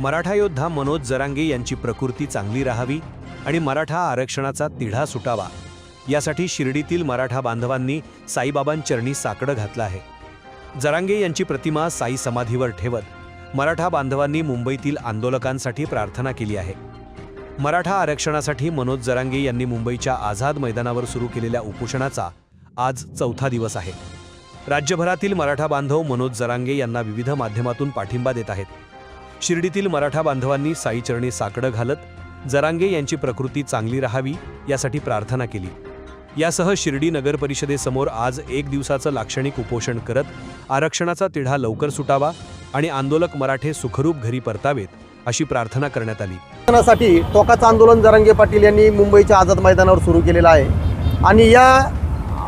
मराठा योद्धा मनोज जरांगे यांची प्रकृती चांगली राहावी आणि मराठा आरक्षणाचा तिढा सुटावा. यासाठी शिर्डीतील मराठा बांधवांनी साईबाबांचरणी साकडं घातलं आहे. जरांगे यांची प्रतिमा साई समाधीवर ठेवत मराठा बांधवांनी मुंबईतील आंदोलकांसाठी प्रार्थना केली आहे. मराठा आरक्षणासाठी मनोज जरांगे यांनी मुंबईच्या आझाद मैदानावर सुरू केलेल्या उपोषणाचा आज चौथा दिवस आहे. राज्यभरातील मराठा बांधव मनोज जरांगे यांना विविध माध्यमातून पाठिंबा देत आहेत. शिर्डीतील मराठा बांधवांनी साईचरणी साकडं घालत जरांगे यांची प्रकृती चांगली राहावी यासाठी प्रार्थना केली. यासह शिर्डी नगर परिषदेसमोर आज एक दिवसाचं लाक्षणिक उपोषण करत आरक्षणाचा तिढा लवकर सुटावा आणि आंदोलक मराठे सुखरूप घरी परतावेत अशी प्रार्थना करण्यात आली. साठी टोकाचं आंदोलन जरांगे पाटील यांनी मुंबईच्या आझाद मैदानावर सुरू केलेलं आहे. आणि या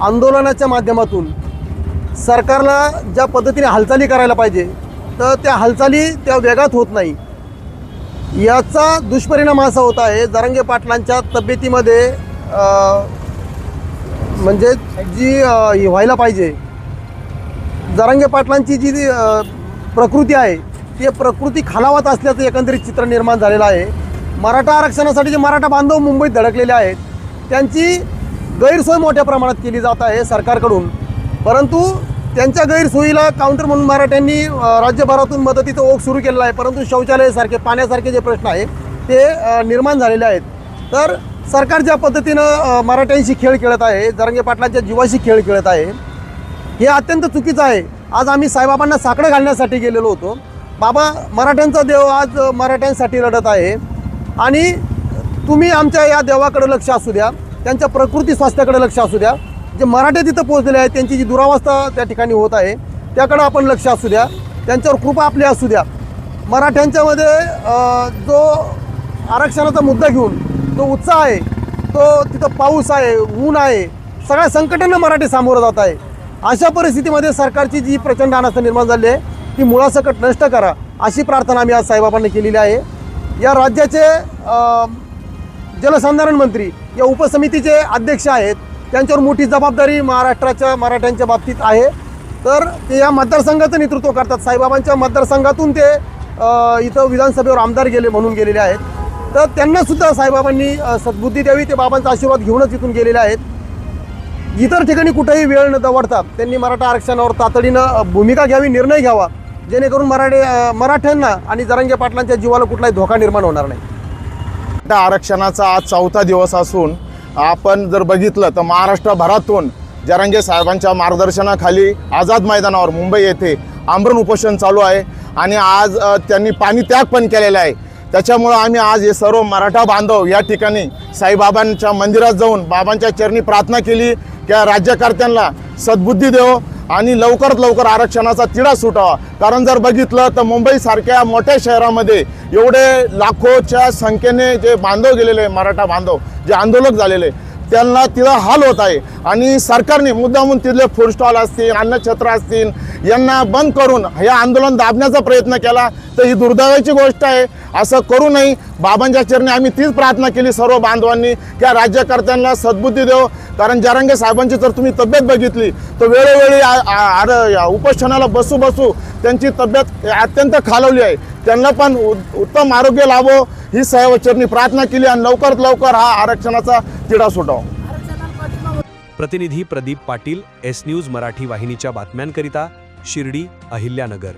आंदोलनाच्या माध्यमातून सरकारला ज्या पद्धतीने हालचाली करायला पाहिजे तर त्या हालचाली त्या वेगात होत नाही. याचा दुष्परिणाम असा होत आहे जरांगे पाटलांच्या तब्येतीमध्ये म्हणजे जी व्हायला पाहिजे. जरांगे पाटलांची जी प्रकृती आहे ती प्रकृती खालावत असल्याचं एकंदरीत चित्र निर्माण झालेलं आहे. मराठा आरक्षणासाठी जे मराठा बांधव मुंबईत धडकलेले आहेत त्यांची गैरसोय मोठ्या प्रमाणात केली जात आहे सरकारकडून. परंतु त्यांच्या गैरसोयीला काउंटर म्हणून मराठ्यांनी राज्यभरातून मदतीचा ओघ सुरू केलेला आहे. परंतु शौचालयासारखे पाण्यासारखे जे प्रश्न आहेत ते निर्माण झालेले आहेत. तर सरकार ज्या पद्धतीनं मराठ्यांशी खेळ खेळत आहे जरंगे पाटलांच्या जीवाशी खेळ खेळत आहे हे अत्यंत चुकीचं आहे. आज आम्ही साईबाबांना साकडं घालण्यासाठी गेलेलो होतो. बाबा मराठ्यांचा देव आज मराठ्यांसाठी लढत आहे. आणि तुम्ही आमच्या या देवाकडे लक्ष असू द्या. त्यांच्या प्रकृती स्वास्थ्याकडे लक्ष असू द्या. जे मराठे तिथं पोहोचलेले आहेत त्यांची जी दुरावस्था त्या ठिकाणी होत आहे त्याकडं आपण लक्ष असू द्या. त्यांच्यावर कृपा आपली असू द्या. मराठ्यांच्यामध्ये जो आरक्षणाचा मुद्दा घेऊन जो उत्साह आहे तो तिथं पाऊस आहे ऊन आहे सगळ्या संकटांना मराठी सामोरं जात आहे. अशा परिस्थितीमध्ये सरकारची जी प्रचंड अनास्था निर्माण झाली आहे ती मुळासकट नष्ट करा अशी प्रार्थना आम्ही आज साईबाबांनी केलेली आहे. या राज्याचे जलसंधारण मंत्री या उपसमितीचे अध्यक्ष आहेत त्यांच्यावर मोठी जबाबदारी महाराष्ट्राच्या मराठ्यांच्या बाबतीत आहे. तर ते या मतदारसंघाचं नेतृत्व करतात. साईबाबांच्या मतदारसंघातून ते इथं विधानसभेवर आमदार गेले म्हणून गेलेले आहेत. तर त्यांनासुद्धा साईबाबांनी सद्बुद्धी द्यावी ते बाबांचा आशीर्वाद घेऊनच इथून गेलेले आहेत. इतर ठिकाणी कुठेही वेळ न दवडता त्यांनी मराठा आरक्षणावर तातडीनं भूमिका घ्यावी निर्णय घ्यावा. जेणेकरून मराठे मराठ्यांना आणि जरांगे पाटलांच्या जीवाला कुठलाही धोका निर्माण होणार नाही. आरक्षणाचा आज चौथा दिवस असून आपण जर बघितलं तर महाराष्ट्रभरातून जरांगे साहेबांच्या मार्गदर्शनाखाली आझाद मैदानावर मुंबई येथे आमरण उपोषण चालू आहे आणि आज त्यांनी पाणी त्याग पण केलेला आहे. त्याच्यामुळं आम्ही आज हे सर्व मराठा बांधव या ठिकाणी साईबाबांच्या मंदिरात जाऊन बाबांच्या चरणी प्रार्थना केली. की राज्यकर्त्यांना सद्बुद्धी देव. आणि लवकरात लवकर आरक्षणाचा तिढा सुटावा कारण जर बघितलं तर मुंबईसारख्या मोठ्या शहरामध्ये एवढे लाखोच्या संख्येने जे बांधव गेलेले मराठा बांधव जे आंदोलक झालेले त्यांना तिला हाल होत आहे. आणि सरकारने मुद्दामून तिथले फूड स्टॉल असतील अन्नछत्र असतील यांना बंद करून हे आंदोलन दाबण्याचा प्रयत्न केला तर ही दुर्दैवाची गोष्ट आहे. असं करू नये. बाबांच्या चरणी आम्ही तीच प्रार्थना केली सर्व बांधवांनी त्या राज्यकर्त्यांना सद्बुद्धी देव. कारण जरांगे साहेबांची जर तुम्ही तब्येत बघितली तर वेळोवेळी आर- उपोषणाला बसू बसू त्यांची तब्येत अत्यंत खालवली आहे. त्यांना पण उ- उत्तम आरोग्य लाभो. ही साहेबांचरणी प्रार्थना केली आणि लवकरात लवकर हा आरक्षणाचा तिढा सुटावा. प्रतिनिधी प्रदीप पाटील एस न्यूज मराठी वाहिनीच्या बातम्यांकरिता शिर्डी अहिल्यानगर.